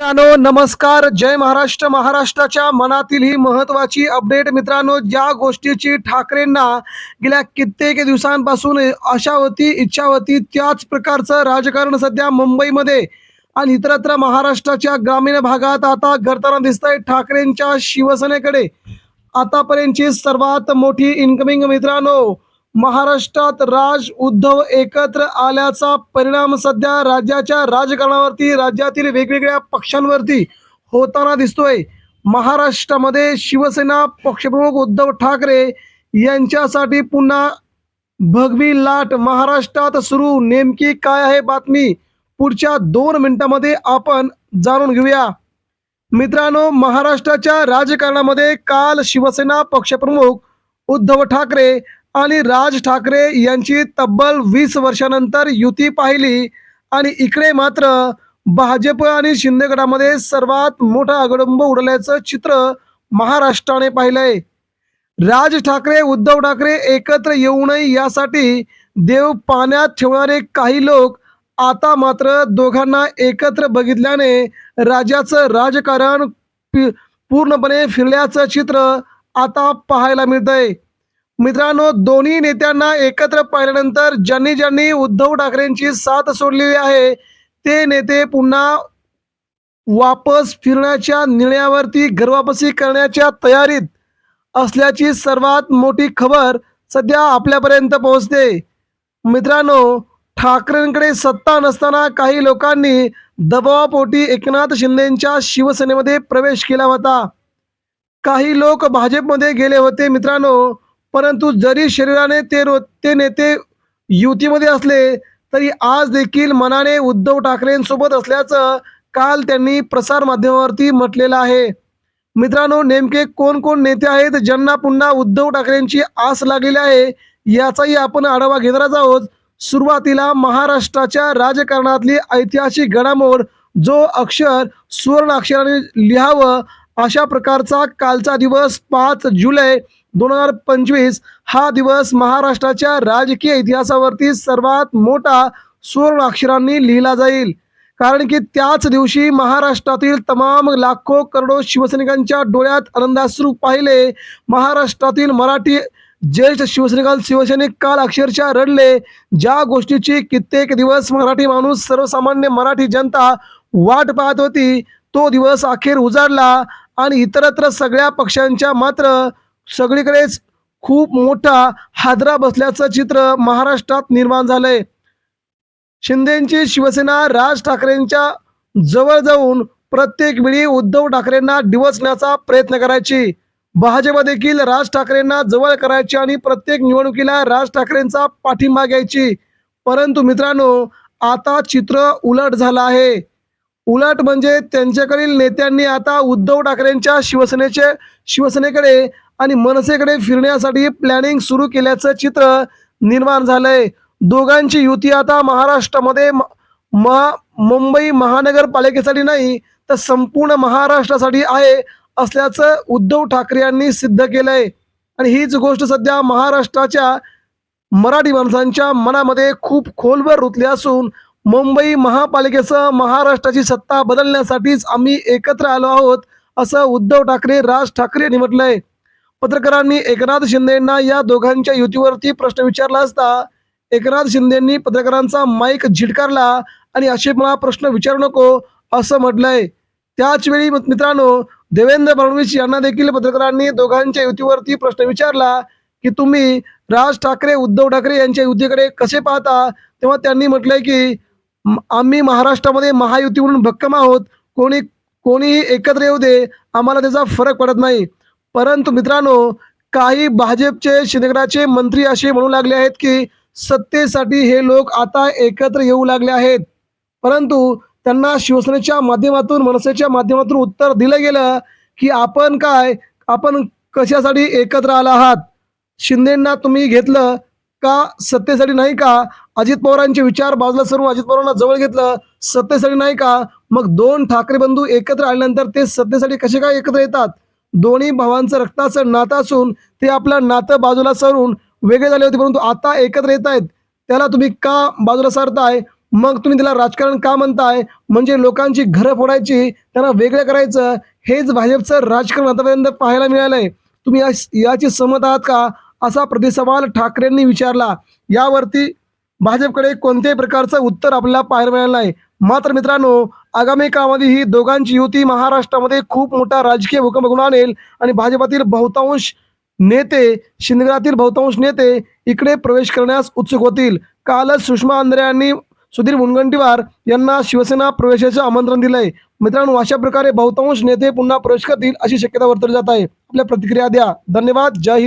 मित्रांनो नमस्कार. जय महाराष्ट्र. महाराष्ट्राच्या मनातील ही महत्वाची अपडेट मित्रांनो ज्या गोष्टीची ठाकरेंना गेल्या कित्येक दिवसांपासून अशा होती इच्छा होती त्याच प्रकारचं राजकारण सध्या मुंबईमध्ये आणि इतरत्र महाराष्ट्राच्या ग्रामीण भागात आता घडताना दिसतंय ठाकरेंच्या शिवसेनेकडे आतापर्यंतची सर्वात मोठी इन्कमिंग मित्रांनो. महाराष्ट्रात राज उद्धव एकत्र आल्याचा परिणाम सध्या राज्याच्या राजकारणावरती राज्यातील वेगवेगळ्या पक्षांवरती होताना दिसतोय. महाराष्ट्रामध्ये शिवसेना पक्षप्रमुख उद्धव ठाकरे यांच्यासाठी पुन्हा भगवी लाट. महाराष्ट्रात सुरू. नेमकी काय आहे बातमी? पुढच्या दोन मिनिटांमध्ये आपण जाणून घेऊया. मित्रांनो महाराष्ट्राच्या राजकारणामध्ये काल शिवसेना पक्षप्रमुख उद्धव ठाकरे आणि राज ठाकरे यांची तब्बल वीस वर्षानंतर युती पाहिली. आणि इकडे मात्र भाजप आणि शिंदे गटामध्ये सर्वात मोठा अगडंब उडल्याचं चित्र महाराष्ट्राने पाहिलंय. राज ठाकरे उद्धव ठाकरे एकत्र येऊ नये यासाठी देव पाण्यात ठेवणारे काही लोक आता मात्र दोघांना एकत्र बघितल्याने राज्याचं राजकारण पि- पूर्णपणे फिरल्याचं चित्र आता पाहायला मिळतंय. मित्रांनो दोन्ही नेत्यांना एकत्र पाहिल्यानंतर ज्यांनी ज्यांनी उद्धव ठाकरेंची साथ सोडलेली आहे ते नेते पुन्हा वापस फिरण्याच्या निर्णयावरती घरवापसी करण्याच्या तयारीत असल्याची सर्वात मोठी खबर सध्या आपल्यापर्यंत पोहोचते. मित्रांनो ठाकरेंकडे सत्ता नसताना काही लोकांनी दबावापोटी एकनाथ शिंदेच्या शिवसेनेमध्ये प्रवेश केला होता. काही लोक भाजपमध्ये गेले होते मित्रांनो परंतु जरी शरीराने ते रो ते नेते युतीमध्ये असले तरी आज देखील मनाने उद्धव ठाकरेंसोबत असल्याचं काल त्यांनी प्रसार माध्यमावरती म्हटलेलं आहे. मित्रांनो नेमके कोण कोण नेते आहेत ज्यांना पुन्हा उद्धव ठाकरेंची आस लागलेली आहे याचाही आपण आढावा घेणारच आहोत. सुरुवातीला महाराष्ट्राच्या राजकारणातली ऐतिहासिक घडामोड जो अक्षर सुवर्ण अक्षराने लिहावं अशा प्रकारचा कालचा दिवस पाच जुलै दोन हजार पंचवीस हा दिवस महाराष्ट्राच्या राजकीय इतिहासावरती सर्वात मोठा सुवर्ण अक्षरांनी लिहिला जाईल. कारण की त्याच दिवशी महाराष्ट्रातील तमाम लाखो करोडो शिवसैनिकांच्या डोळ्यात आनंदाश्रू पाहिले. महाराष्ट्रातील मराठी ज्येष्ठ शिवसैनिकां शिवसैनिक काल अक्षरशः रडले. ज्या गोष्टीची कित्येक दिवस मराठी माणूस सर्वसामान्य मराठी जनता वाट पाहत होती तो दिवस अखेर उजाडला. आणि इतरत्र सगळ्या पक्षांच्या मात्र सगळीकडेच खूप मोठा हादरा बसल्याचं चित्र महाराष्ट्रात निर्माण झालंय. शिंदेची शिवसेना राज ठाकरेंच्या जवळ जाऊन प्रत्येक वेळी उद्धव ठाकरेंना डिवचण्याचा प्रयत्न करायची. भाजप देखील राज ठाकरेंना जवळ करायची आणि प्रत्येक निवडणुकीला राज ठाकरेंचा पाठिंबा घ्यायची. परंतु मित्रांनो आता चित्र उलट झालं आहे. उलट म्हणजे त्यांच्याकडील नेत्यांनी आता उद्धव ठाकरेंच्या शिवसेनेचे शिवसेनेकडे आणि मनसेकडे फिरण्यासाठी प्लॅनिंग सुरू केल्याचं चित्र निर्माण झालंय. दोघांची युती आता महाराष्ट्रामध्ये म- महा मुंबई महानगरपालिकेसाठी नाही तर संपूर्ण महाराष्ट्रासाठी आहे असल्याचं उद्धव ठाकरे यांनी सिद्ध केलंय. आणि हीच गोष्ट सध्या महाराष्ट्राच्या मराठी माणसांच्या मनामध्ये खूप खोलवर रुतली असून मुंबई महापालिकेसह महाराष्ट्राची सत्ता बदलण्यासाठीच आम्ही एकत्र आलो आहोत असं उद्धव ठाकरे राज ठाकरे यांनी म्हटलंय पत्रकारांनी एकनाथ शिंदेंना या दोघांच्या युतीवरती प्रश्न विचारला असता एकनाथ शिंदेंनी पत्रकारांचा माईक झिटकारला आणि असे मला प्रश्न विचारू नको असं म्हटलंय. त्याच वेळी मित्रांनो देवेंद्र फडणवीस यांना देखील पत्रकारांनी दोघांच्या युतीवरती प्रश्न विचारला की तुम्ही राज ठाकरे उद्धव ठाकरे यांच्या युतीकडे कसे पाहता? तेव्हा त्यांनी म्हटलंय की आम्ही महाराष्ट्रामध्ये महायुती म्हणून भक्कम आहोत. कोणी कोणीही एकत्र येऊ दे आम्हाला त्याचा फरक पडत नाही. परंतु मित्रांनो काही भाजपचे शिंदेगडाचे मंत्री असे म्हणू लागले आहेत की सत्तेसाठी हे लोक आता एकत्र येऊ लागले आहेत. परंतु त्यांना शिवसेनेच्या माध्यमातून मनसेच्या माध्यमातून उत्तर दिलं गेलं की आपण काय? आपण कशासाठी एकत्र आला आहात? शिंदेंना तुम्ही घेतलं का? सत्तेसाठी नाही का? अजित पवारांचे विचार बाजूला सरून अजित पवारांना जवळ घेतलं. सत्तेसाठी नाही का? मग दोन ठाकरे बंधू एकत्र आल्यानंतर ते सत्तेसाठी कसे काय एकत्र येतात? दोन्ही भावांचं रक्ताचं नातं असून ते आपलं नातं बाजूला सरून वेगळे झाले होते परंतु आता एकत्र येत आहेत. त्याला तुम्ही का बाजूला सारताय? मग तुम्ही त्याला राजकारण का म्हणताय? म्हणजे लोकांची घरं फोडायची त्यांना वेगळं करायचं हेच भाजपचं राजकारण आतापर्यंत पाहायला मिळालंय. तुम्ही याची सहमत आहात का? असा प्रतिसवाल ठाकरेंनी विचारला. यावरती भाजपकडे कोणत्याही प्रकारचं उत्तर आपल्याला पाहायला मिळालं नाही. मात्र मित्रांनो आगामी काळामध्ये ही दोघांची युती महाराष्ट्रामध्ये खूप मोठा राजकीय भूकंप घडून आणेल आणि भाजपातील बहुतांश नेते शिंदगडातील बहुतांश नेते इकडे प्रवेश करण्यास उत्सुक होतील. कालच सुषमा आंध्रे यांनी सुधीर मुनगंटीवार यांना शिवसेना प्रवेशाचं आमंत्रण दिलंय. मित्रांनो अशा प्रकारे बहुतांश नेते पुन्हा प्रवेश करतील अशी शक्यता वर्तवली जात आहे. आपल्या प्रतिक्रिया द्या. धन्यवाद. जय हिंद.